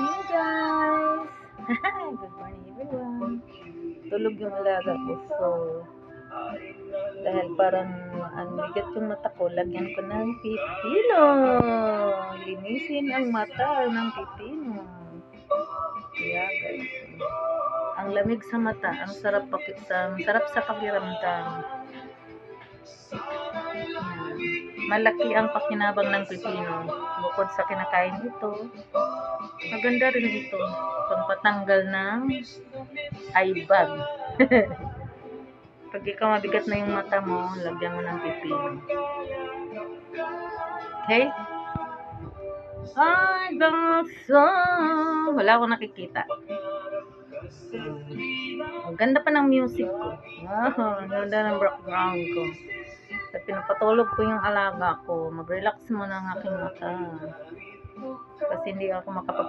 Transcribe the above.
morning, guys! Good morning, everyone! Tulog yung alaga ko, so dahil parang ang bigat yung mata ko, lagyan ko ng pipino. Linisin ang mata ng pipino. Kaya guys, ang lamig sa mata, ang sarap paki sa sarap sa pakiramdam. Malaki ang pakinabang ng pipino. Bukod sa kinakain ito, maganda rin ito. Pampatanggal ng eye bag. Pag ikaw mabigat na yung mata mo, lagyan mo ng pipino. Okay? Ay, bangsa! Wala akong nakikita. Ang ganda pa ng music ko. Wow, ang ganda ng background ko. At pinapatulog ko yung alaga ko. Mag-relax muna ang aking mata. Kasi hindi ako makapag